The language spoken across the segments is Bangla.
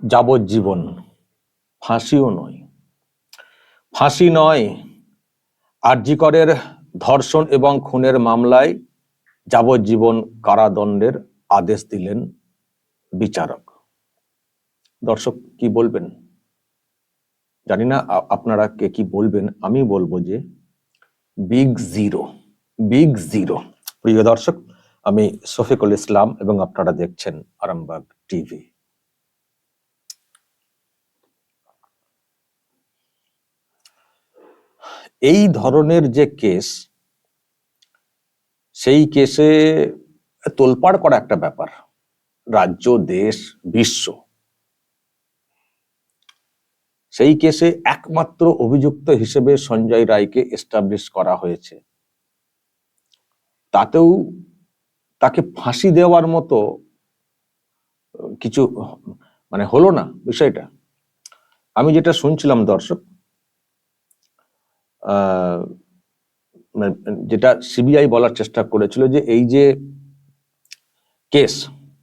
যাবজ্জীবন। ফাঁসিও নয়। ফাঁসি নয় আরজিকরের ধর্ষণ এবং খুনের মামলায় যাবজ্জীবন কারাদণ্ডের আদেশ দিলেন বিচারক। দর্শক, কি বলবেন? জানি না আপনারা কে কি বলবেন? আমি বলব যে বিগ জিরো বিগ জিরো। প্রিয় দর্শক, আমি শফিকুল ইসলাম এবং আপনারা দেখছেন আরামবাগ টিভি। এই ধরনের যে কেস, সেই কেসে তোলপাড় করা একটা ব্যাপার। রাজ্য, দেশ, বিশ্ব। সেই কেসে একমাত্র অভিযুক্ত হিসেবে সঞ্জয় রায়কে এস্টাবলিশ করা হয়েছে। তাতেও তাকে ফাঁসি দেওয়ার মতো, কিছু মানে হলো না বিষয়টা। আমি যেটা শুনছিলাম দর্শক যেটা সিবিআই বলার চেষ্টা করেছিল যে এই যে কেস,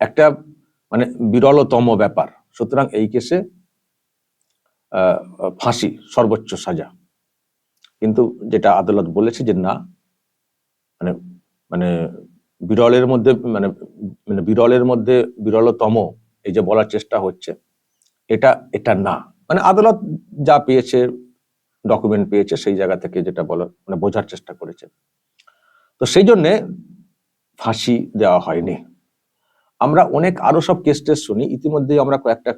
একটা মানে বিরলতম ব্যাপার। সুতরাং এই কেসে ফাঁসি, সর্বোচ্চ সাজা। কিন্তু যেটা আদালত বলেছে যে না মানে মানে বিরলের মধ্যে মানে মানে বিরলের মধ্যে বিরলতম এই যে বলার চেষ্টা হচ্ছে, এটা এটা না। মানে আদালত যা পেয়েছে ডকুমেন্ট পেয়েছে, সেই জায়গা থেকে যেটা বলার মানে বোঝার চেষ্টা করেছে। তো সেই জন্যে ফাঁসি দেওয়া হয়নি। আমরা অনেক, আরও সব কেস টেস শুনি। ইতিমধ্যেই আমরা কয়েকটা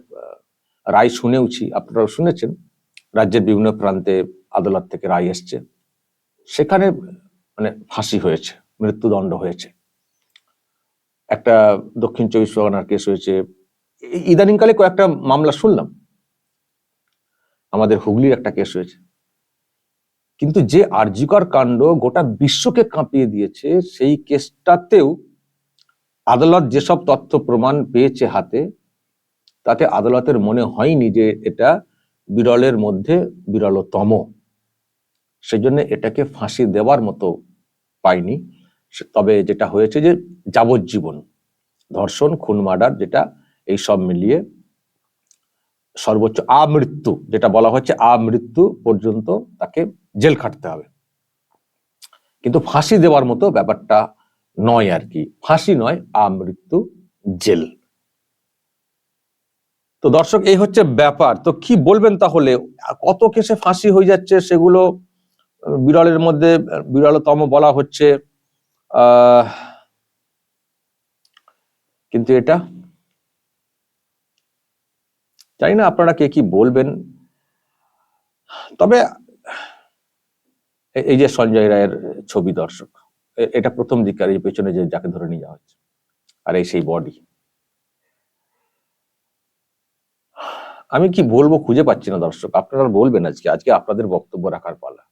রায় শুনেওছি। আপনারাও শুনেছেন, রাজ্যের বিভিন্ন প্রান্তে আদালত থেকে রায় এসছে। সেখানে মানে ফাঁসি হয়েছে, মৃত্যুদণ্ড হয়েছে। একটা দক্ষিণ চব্বিশ পরগনার কেস হয়েছে। ইদানিংকালে কয়েকটা মামলা শুনলাম। আমাদের হুগলির একটা কেস হয়েছে। কিন্তু যে আরজিকর কাণ্ড গোটা বিশ্বকে কাঁপিয়ে দিয়েছে, সেই কেসটাতেও আদালত যেসব তথ্য প্রমাণ পেয়েছে হাতে, তাতে আদালতের মনে হয়নি যে এটা বিরলের মধ্যে বিরলতম। সেজন্য এটাকে ফাঁসি দেওয়ার মতো পাইনি। তবে যেটা হয়েছে যে যাবজ্জীবন, ধর্ষণ, খুন, মার্ডার যেটা এই সব মিলিয়ে সর্বোচ্চ আমৃত্যু, যেটা বলা হচ্ছে আমৃত্যু পর্যন্ত তাকে জেল খাটতে হবে। কিন্তু ফাঁসি দেওয়ার মতো ব্যাপারটা নয় আর কি। ফাঁসি নয় আমৃত্যু জেল। তো দর্শক এই হচ্ছে ব্যাপার। তো কি বলবেন তাহলে? কত কেসে ফাঁসি হয়ে যাচ্ছে সেগুলো বিরলের মধ্যে আহ, বিরলতম বলা হচ্ছে কিন্তু এটা জানি না আপনারা কে কি বলবেন। তবে এই যে সঞ্জয় রায়ের ছবি দর্শক এটা প্রথম দিক আর এই পেছনে যে যাকে ধরে নিয়ে যাওয়া হচ্ছে আর এই সেই বডি আমি কি বলব খুঁজে পাচ্ছি না দর্শক, আপনারা বলবেন আজকে আজকে আপনাদের বক্তব্য রাখার পালা।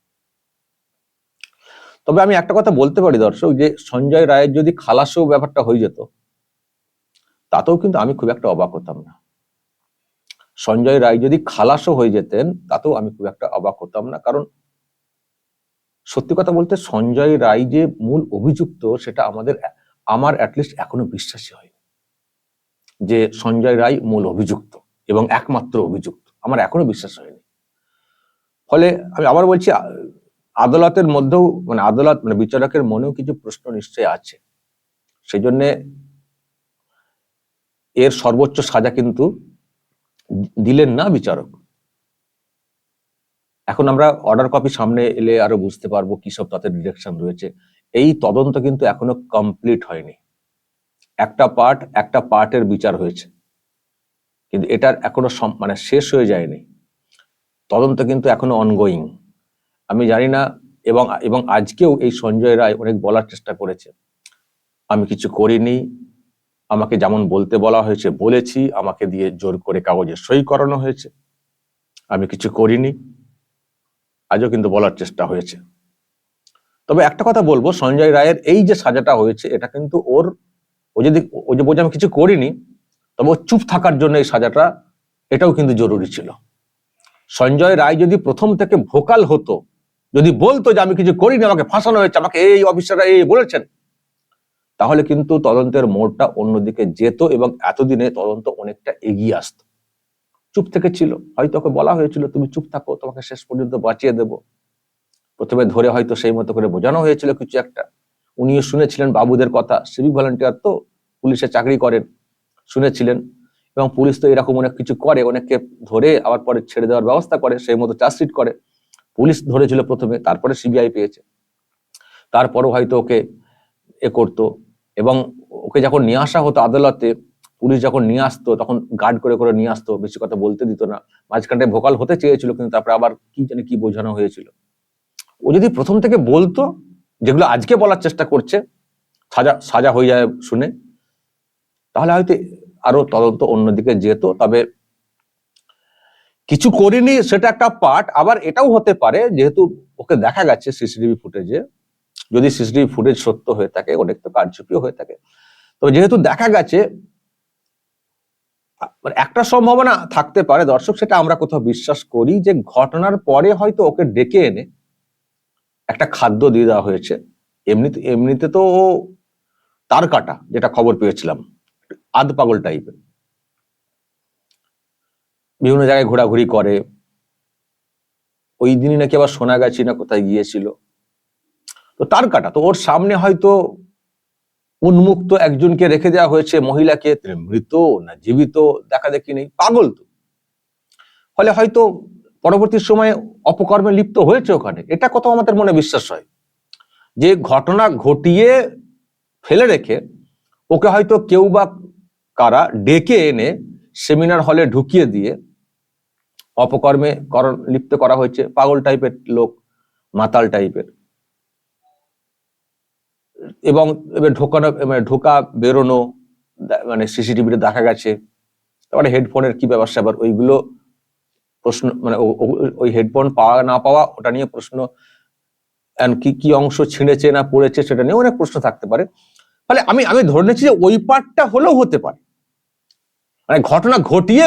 তবে আমি একটা কথা বলতে পারি দর্শক, যে সঞ্জয় রায়ের যদি খালাসেও ব্যাপারটা হয়ে যেত, তাতেও কিন্তু আমি খুব একটা অবাক হতাম না। সঞ্জয় রায় যদি খালাসও হয়ে যেতেন, তাতেও আমি খুব একটা অবাক হতাম না, কারণ সত্যি কথা বলতে সঞ্জয় রায় যে মূল অভিযুক্ত, সেটা আমাদের, আমার অ্যাটলিস্ট এখনও বিশ্বাসই হয়নি যে সঞ্জয় রায় মূল অভিযুক্ত এবং একমাত্র অভিযুক্ত। আমার এখনও বিশ্বাস হয়নি। ফলে আমি আবার বলছি, আদালতের মধ্যেও মানে আদালত মানে বিচারকের মনেও কিছু প্রশ্ন নিশ্চয়ই আছে। সেই জন্যে এর সর্বোচ্চ সাজা কিন্তু দিলেন না বিচারক। এখন আমরা অর্ডার কপি সামনে এলে আরও বুঝতে পারব কি সব তাতে ডিরেকশন রয়েছে। এই তদন্ত কিন্তু এখনও কমপ্লিট হয়নি। একটা পার্ট একটা পার্টের বিচার হয়েছে। কিন্তু এটার এখনও মানে শেষ হয়ে যায়নি। তদন্ত কিন্তু এখনও অনগোয়িং আমি জানি না, এবং এবং আজকেও এই সঞ্জয় রায় অনেক বলার চেষ্টা করেছে। আমি কিছু করিনি। আমাকে যেমন বলতে বলা হয়েছে, বলেছি। আমাকে দিয়ে জোর করে কাগজে সই করানো হয়েছে। আমি কিছু করিনি। আজও কিন্তু বলার চেষ্টা হয়েছে। তবে একটা কথা বলব, সঞ্জয় রায়ের এই যে সাজাটা হয়েছে, এটা কিন্তু ওর, ও যদি, ও যে বলছে, আমি কিছু করিনি তবে ও চুপ থাকার জন্য এই সাজাটা, এটাও কিন্তু জরুরি ছিল। সঞ্জয় রায় যদি প্রথম থেকে ভোকাল হতো, যদি বলতো যে, আমি কিছু করিনি, আমাকে ফাঁসানো হয়েছে, আমাকে এই অফিসাররা এই বলেছেন তাহলে কিন্তু তদন্তের মোড়টা অন্যদিকে যেত এবং এতদিনে তদন্ত অনেকটা এগিয়ে আসতো। চুপ থেকে ছিল। হয়তো ওকে বলা হয়েছিল, তুমি চুপ থাকো, তোমাকে শেষ পর্যন্ত বাঁচিয়ে দেব। প্রথমে ধরে হয়তো সেই মতো করে বোঝানো হয়েছিল কিছু একটা। উনিও শুনেছিলেন বাবুদের কথা। সিভিক ভলান্টিয়ার তো পুলিশে চাকরি করেন, শুনেছিলেন। এবং পুলিশ তো এরকম অনেক কিছু করে, অনেককে ধরে আবার পরে ছেড়ে দেওয়ার ব্যবস্থা করে, সেই মতো চার্জশিট করে। পুলিশ ধরেছিল প্রথমে, তারপরে সিবিআই পেয়েছে। তারপরও হয়তো ওকে এ করতো। এবং ওকে যখন নিয়ে আসা হতো আদালতে পুলিশ যখন নিয়ে আসতো, তখন গার্ড করে করে নিয়ে আসতো, বেশি কথা বলতে দিত না। মাঝখানটায় ভোকাল হতে চেয়েছিল, কিন্তু তারপরে আবার কি জানি কি বোঝানো হয়েছিল। ও যদি প্রথম থেকে বলতো, যেগুলো আজকে বলার চেষ্টা করছে, সাজা সাজা হয়ে যায় শুনে, তাহলে হয়তো আরও তদন্ত অন্যদিকে যেত। তবে কিছু করিনি, সেটা একটা পার্ট আবার এটাও হতে পারে, যেহেতু ওকে দেখা গেছে সিসিটিভি ফুটেজে। যদি সিসিটিভি ফুটেজ সত্য হয়ে থাকে অনেক তো কারচুপিও হয়ে থাকে। তো যেহেতু দেখা গেছে মানে একটা সম্ভাবনা থাকতে পারে, দর্শক, সেটা আমরা কোথাও বিশ্বাস করি যে ঘটনার পরে হয়তো ওকে ডেকে এনে একটা খাদ্য দিয়ে দেওয়া হয়েছে। এমনিতে এমনিতে তো তার কাটা, যেটা খবর পেয়েছিলাম, আধ পাগল টাইপের বিভিন্ন জায়গায় ঘোরাঘুরি করে। ওই দিনই নাকি আবার শোনা গেছি না কোথায় গিয়েছিল। তো তার কাটা, তো ওর সামনে হয়তো উন্মুক্ত একজনকে রেখে দেওয়া হয়েছে মহিলাকে মৃত না জীবিত, দেখা দেখি নেই, পাগল তো। ফলে হয়তো পরবর্তী সময়ে অপকর্মে লিপ্ত হয়েছে ওখানে। এটা কত আমাদের মনে বিশ্বাস হয়। যে ঘটনা ঘটিয়ে ফেলে রেখে ওকে হয়তো কেউ বা কারা ডেকে এনে সেমিনার হলে ঢুকিয়ে দিয়ে অপকর্মে কর- লিপ্ত করা হয়েছে। পাগল টাইপের লোক, মাতাল টাইপের এবং এবার ঢোকানো মানে ঢোকা, বেরোনো মানে সিসিটিভিতে দেখা গেছে, তারপরে হেডফোনের কি ব্যবস্থা আবার ওইগুলো প্রশ্ন মানে ওই হেডফোন পাওয়া, না পাওয়া, ওটা নিয়ে প্রশ্ন কি কি অংশ ছিঁড়েছে না পড়েছে সেটা নিয়ে অনেক প্রশ্ন থাকতে পারে। ফলে আমি আমি ধরে নিচ্ছি যে ওই পার্টটা হলেও হতে পারে। মানে ঘটনা ঘটিয়ে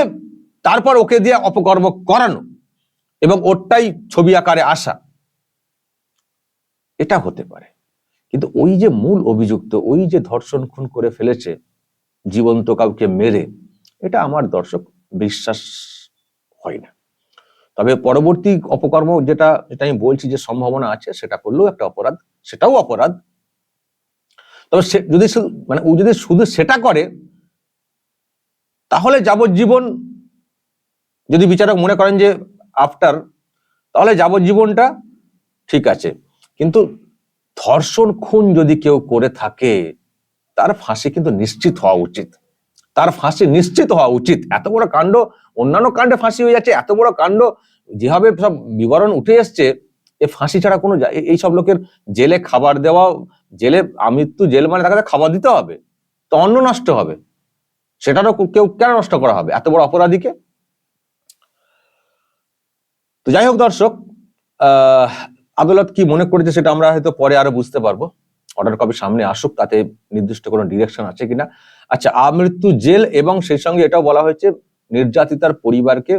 তারপর ওকে দিয়ে অপকর্ম করানো এবং ওরটাই ছবি আকারে আসা, এটা হতে পারে। কিন্তু ওই যে মূল অভিযুক্ত, ওই যে ধর্ষণ খুন করে ফেলেছে, জীবন্ত কাউকে মেরে, এটা আমার দর্শক বিশ্বাস হয় না। তবে পরবর্তী অপকর্ম যেটা যেটা আমি বলছি যে সম্ভাবনা আছে, সেটা করলেও একটা অপরাধ, সেটাও অপরাধ। তবে সে, যদি মানে ও যদি শুধু সেটা করে, তাহলে যাবজ্জীবন, যদি বিচারক মনে করেন যে আফটার তাহলে যাবজ্জীবনটা ঠিক আছে। কিন্তু ধর্ষণ খুন যদি কেউ করে থাকে, তার ফাঁসি কিন্তু নিশ্চিত হওয়া উচিত। তার ফাঁসি নিশ্চিত হওয়া উচিত। এত বড় কাণ্ড, অন্যান্য কাণ্ডে ফাঁসি হয়ে যাচ্ছে, এত বড় কাণ্ড, যেভাবে সব বিবরণ উঠে এসছে, এ ফাঁসি ছাড়া কোনো এই সব লোকের জেলে খাবার দেওয়া জেলে আমৃত্যু জেল মানে তাকে খাবার দিতে হবে, তো অন্ন নষ্ট হবে। সেটারও কেউ কেন নষ্ট করা হবে? এত বড় অপরাধীকে? তো যাই হোক দর্শক আদালত কি মনে করেছে সেটা আমরা হয়তো পরে আরও বুঝতে পারব। অর্ডার কপি সামনে আসুক, তাতে নির্দিষ্ট কোনো ডিরেকশন আছে কিনা। আচ্ছা আমৃত্যু জেল এবং সেই সঙ্গে এটাও বলা হয়েছে নির্যাতিতার পরিবারকে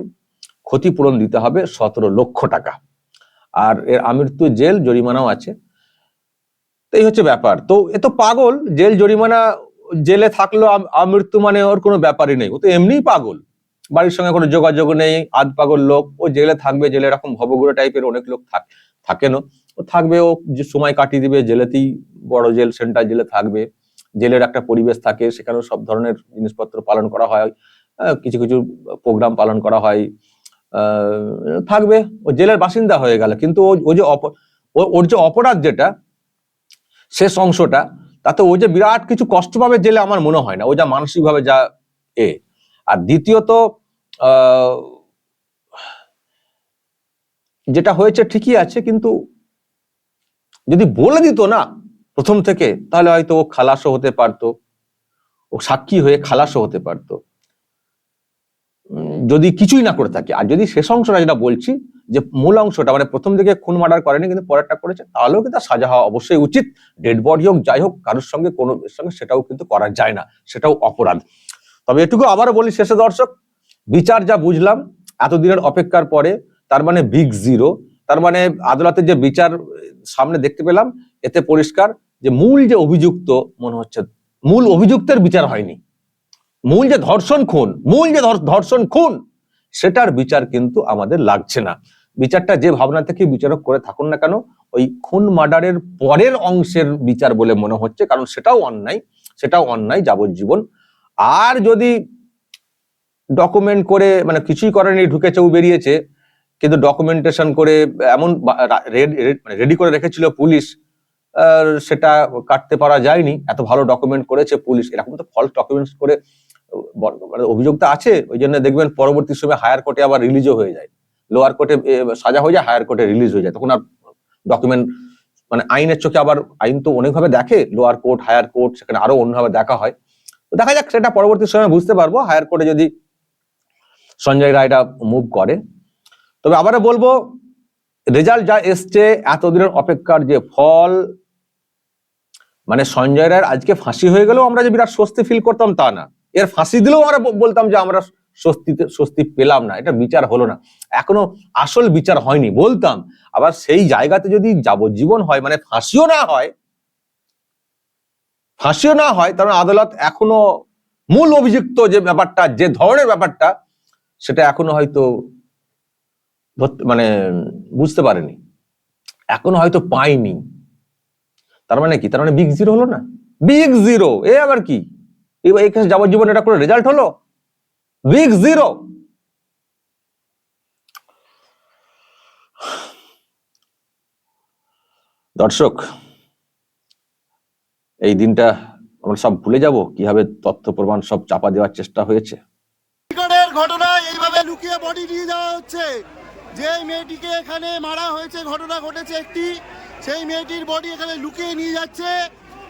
ক্ষতিপূরণ দিতে হবে সতেরো লক্ষ টাকা। আর এর আমৃত্যু জেল জরিমানাও আছে। এই হচ্ছে ব্যাপার। তো এ তো পাগল, জেল জরিমানা, জেলে থাকল আম- আমৃত্যু মানে ওর কোনো ব্যাপারই নেই। ও তো এমনিই পাগল। বাড়ির সঙ্গে কোনো যোগাযোগ নেই, আধ পাগল লোক। ও জেলে থাকবে, জেলে এরকম ভবগুড়ো টাইপের অনেক লোক থাক। থাকেন ও থাকবে ও যে সময় কাটিয়ে দিবে জেলেতেই বড় জেল সেন্টার জেলে থাকবে। জেলের একটা পরিবেশ থাকে সেখানেও সব ধরনের জিনিসপত্র পালন করা হয়। কিছু কিছু প্রোগ্রাম পালন করা হয়। থাকবে। ও জেলের বাসিন্দা হয়ে গেল। কিন্তু ও যে ওর যে অপরাধ যেটা শেষ অংশটা তাতে ও যে বিরাট কিছু কষ্ট পাবে জেলে আমার মনে হয় না। ও যা মানসিকভাবে যা এ। আর দ্বিতীয়ত আহ, যেটা হয়েছে ঠিকই আছে, কিন্তু যদি বলে দিত না প্রথম থেকে, তাহলে হয়তো ও খালাসও হতে পারতো। ও সাক্ষী হয়ে খালাসও হতে পারতো। যদি কিছুই না করে থাকে। আর যদি শেষ অংশটা যেটা বলছি, যে মূল অংশটা মানে প্রথম দিকে খুন মার্ডার করেনি, কিন্তু পরেরটা করেছে, তাহলেও কিন্তু সাজা হওয়া অবশ্যই উচিত। ডেড বডি হোক, যাই হোক, কারোর সঙ্গে কোনো সঙ্গে সেটাও কিন্তু করা যায় না। সেটাও অপরাধ। তবে এটুকু আবারও বলি শেষে দর্শক, বিচার যা বুঝলাম, এতদিনের অপেক্ষার পরে তার মানে বিগ জিরো তার মানে আদালতের যে বিচার সামনে দেখতে পেলাম, এতে পরিষ্কার যে মূল যে অভিযুক্ত, মনে হচ্ছে মূল অভিযুক্তের বিচার হয়নি। মূল যে ধর্ষণ খুন, মূল যে ধর্ষণ খুন, সেটার বিচার কিন্তু আমাদের লাগছে না। বিচারটা যে ভাবনা থেকে বিচারক করে থাকুন না কেন, ওই খুন মার্ডারের পরের অংশের বিচার বলে মনে হচ্ছে, কারণ সেটাও অন্যায় সেটাও অন্যায় যাবজ্জীবন। আর যদি ডকুমেন্ট করে মানে কিছুই করেনি, ঢুকেছে, ও বেরিয়েছে কিন্তু ডকুমেন্টেশন করে এমন রেডি করে রেখেছিল পুলিশ সেটা কাটতে পারা যায়নি। এত ভালো ডকুমেন্ট করেছে পুলিশ। এরকম তো ফলস ডকুমেন্টস করে মানে অভিযোগ তো আছে, ওই জন্য দেখবেন পরবর্তী সময় হায়ার কোর্টে আবার রিলিজও হয়ে যায়। লোয়ার কোর্টে সাজা হয়ে যায় হায়ার কোর্টে রিলিজ হয়ে যায়। তখন আর ডকুমেন্ট মানে আইনের চোখে আবার আইন তো অনেকভাবে দেখে লোয়ার কোর্ট হায়ার কোর্ট সেখানে আরও অন্যভাবে দেখা হয়। তো দেখা যাক, সেটা পরবর্তী সময় বুঝতে পারব। হায়ার কোর্টে যদি সঞ্জয় রায়টা মুভ করে তবে আবারও বলব, রেজাল্ট যা এসছে এতদিনের অপেক্ষার যে ফল মানে সঞ্জয় রায়ের আজকে ফাঁসি হয়ে গেলেও আমরা যে বিরাট স্বস্তি ফিল করতাম তা না। এর ফাঁসি দিলেও আমরা বলতাম যে আমরা স্বস্তিতে, স্বস্তি পেলাম না, এটা বিচার হলো না। এখনও আসল বিচার হয়নি, বলতাম। আবার সেই জায়গাতে যদি যাবজ্জীবন হয় মানে ফাঁসিও না হয়, ফাঁসিও না হয়, তাহলে আদালত এখনও মূল অভিযুক্ত যে ব্যাপারটা, যে ধরনের ব্যাপারটা, সেটা এখনও হয়তো মানে বুঝতে পারেনি। এখনও হয়তো পাইনি। তার মানে কি? তার মানে বিগ জিরো হলো না? বিগ জিরো এ আবার কি? এবার এই যাবজ্জীবন এটা করে রেজাল্ট হলো? বিগ জিরো দর্শক, এই দিনটা আমরা সব ভুলে যাব, কীভাবে তথ্য প্রমাণ সব চাপা দেওয়ার চেষ্টা হয়েছে। ঘটনা এইভাবে লুকিয়ে বডি নিয়ে যাওয়া হচ্ছে। যে মেয়েটিকে এখানে মারা হয়েছে, ঘটনা ঘটেছে একটি, সেই মেয়েটির বডি এখানে লুকিয়ে নিয়ে যাচ্ছে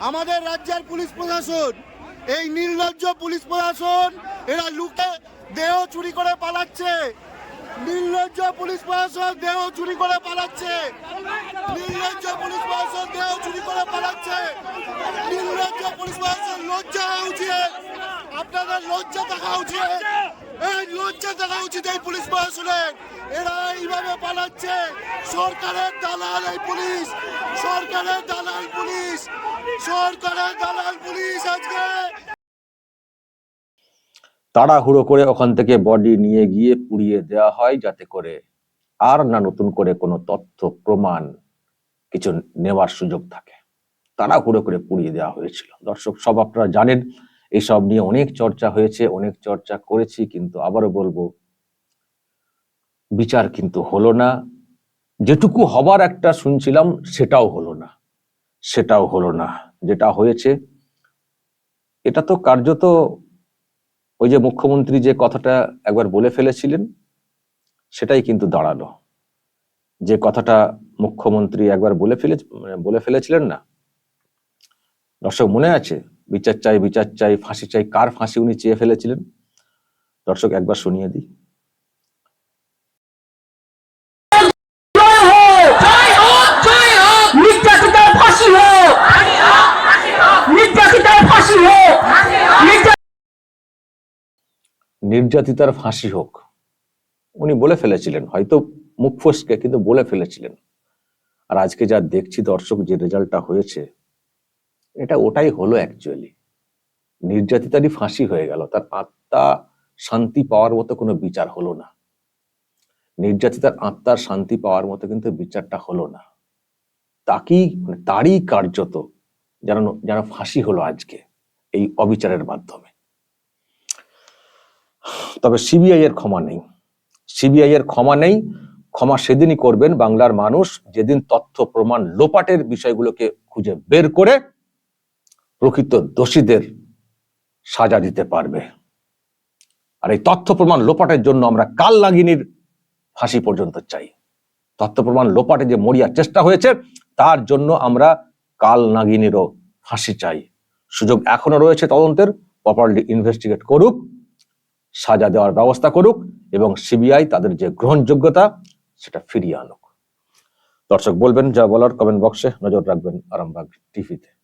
আমাদের রাজ্যের পুলিশ প্রশাসন। এই নির্লজ্জ পুলিশ প্রশাসন, এরা লুকে দেহ চুরি করে পালাচ্ছে। নির্লজ্জ পুলিশ প্রশাসন দেহ চুরি করে পালাচ্ছে। নির্লজ্জ পুলিশ প্রশাসন দেহ চুরি করে পালাচ্ছে। নির্লজ্জ পুলিশ প্রশাসন লজ্জা হওয়া উচিত। আপনাদের লজ্জা থাকা উচিত। এই লজ্জা থাকা উচিত এই পুলিশ এরা এইভাবে পালাচ্ছে। সরকারের দালাল এই পুলিশ। সরকারের দালাল পুলিশ। সরকারের দালাল পুলিশ আজকে। তাড়াহুড়ো করে ওখান থেকে বডি নিয়ে গিয়ে পুড়িয়ে দেওয়া হয় যাতে করে আর না নতুন করে কোনো তথ্য, প্রমাণ কিছু নেওয়ার সুযোগ থাকে। তাড়াহুড়ো করে পুড়িয়ে দেওয়া হয়েছিল। দর্শক, সব আপনারা জানেন এইসব নিয়ে অনেক চর্চা হয়েছে, অনেক চর্চা করেছি, কিন্তু আবারও বলব, বিচার কিন্তু হলো না। যেটুকু হবার একটা শুনছিলাম, সেটাও হলো না। সেটাও হলো না। যেটা হয়েছে, এটা তো কার্যত ওই যে মুখ্যমন্ত্রী যে কথাটা একবার বলে ফেলেছিলেন, সেটাই কিন্তু দাঁড়াল। যে কথাটা মুখ্যমন্ত্রী একবার বলে ফেলে, বলে ফেলেছিলেন না? দর্শক, মনে আছে? বিচার চাই বিচার চাই ফাঁসি চাই কার ফাঁসি উনি চেয়ে ফেলেছিলেন? দর্শক একবার শুনিয়ে দিই। নির্যাতিতার ফাঁসি হোক। উনি বলে ফেলেছিলেন হয়তো মুখ ফসকে কিন্তু বলে ফেলেছিলেন। আর আজকে যা দেখছি দর্শক যে রেজাল্টটা হয়েছে এটা ওটাই হলো অ্যাকচুয়ালি নির্যাতিতারই ফাঁসি হয়ে গেল, তার আত্মা শান্তি পাওয়ার মতো কোনো বিচার হলো না। নির্যাতিতার আত্মার শান্তি পাওয়ার মতো কিন্তু বিচারটা হলো না। তাকেই মানে তারই কার্যত যেন যেন ফাঁসি হলো আজকে এই অবিচারের মাধ্যমে। তবে সিবিআই এর ক্ষমা নেই। সিবিআই এর ক্ষমা নেই। ক্ষমা সেদিনই করবেন বাংলার মানুষ, যেদিন তথ্য প্রমাণ লোপাটের বিষয়গুলোকে খুঁজে বের করে প্রকৃত দোষীদের সাজা দিতে পারবে। আর এই তথ্য প্রমাণ লোপাটের জন্য আমরা কাল নাগিনীর ফাঁসি পর্যন্ত চাই। তথ্য প্রমাণ লোপাটে যে মরিয়ার চেষ্টা হয়েছে, তার জন্য আমরা কাল নাগিনীরও ফাঁসি চাই। সুযোগ এখনও রয়েছে তদন্তের প্রপারলি ইনভেস্টিগেট করুক, সাজা দেওয়ার ব্যবস্থা করুক এবং সিবিআই তাদের যে গ্রহণযোগ্যতা, সেটা ফিরিয়ে আনুক। দর্শক বলবেন, যা বলার কমেন্ট বক্সে নজর রাখবেন আরামবাগ টিভিতে।